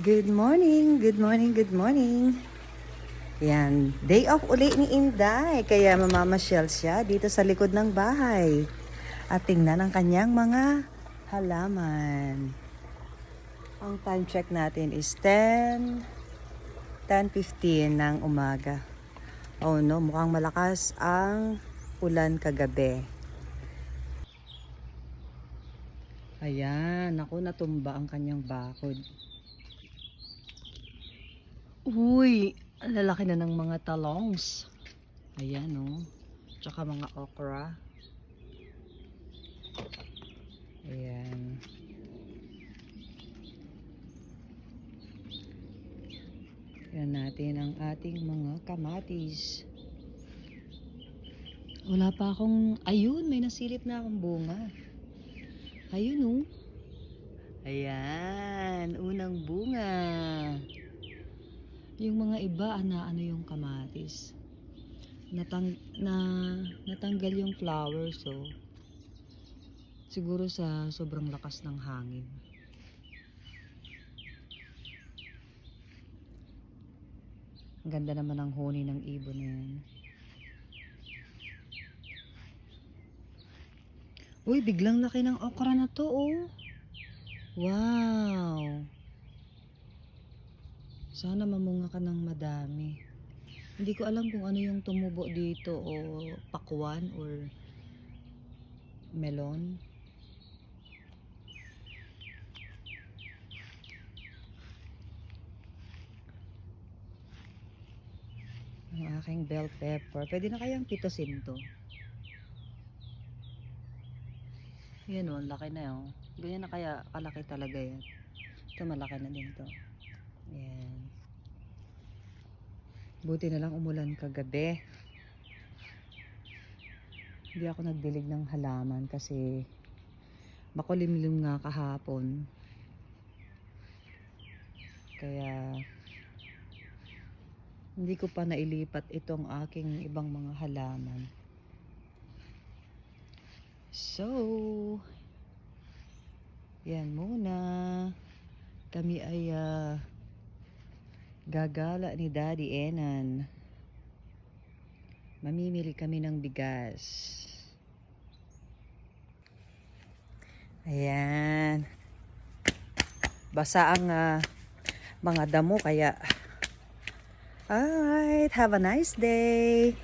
Good morning, good morning, good morning. Yan, day off uli ni Inday, kaya mamamasyal siya dito sa likod ng bahay. At tingnan ang kanyang mga halaman. Ang time check natin is 10, 10.15 ng umaga. Oh no, mukhang malakas ang ulan kagabi. Ayan, ako natumba ang kanyang bakod. Uy, lalaki na ng mga talongs. Ayan, oh. Tsaka mga okra. Ayan. Yan natin ang ating mga kamatis. Wala pa akong... Ayun, may nasilip na akong bunga. Ayun, oh. Ayan, unang bunga. Yung mga iba, ana ano yung kamatis. Natang, na, natanggal yung flowers, so siguro sa sobrang lakas ng hangin. Ang ganda naman ng honi ng ibon na yan. Uy, biglang laki ng okra na to, oh. Wow. Sana mamunga ka ng madami. Hindi ko alam kung ano yung tumubo dito o pakwan or melon. Ang aking bell pepper. Pwede na kayang pitasin to. Yan o, laki na o. Ganyan na kaya kalaki talaga yan. Ito malaki na din to. Yan. Buti na lang umulan kagabi. Hindi ako nagdilig ng halaman kasi makulimlim nga kahapon. Kaya hindi ko pa nailipat itong aking ibang mga halaman. So, yan muna. Kami ay ah, gagala ni Daddy Enan. Mamimili kami ng bigas. Ayan. Basa ang ah, mga damo kaya Alright, have a nice day.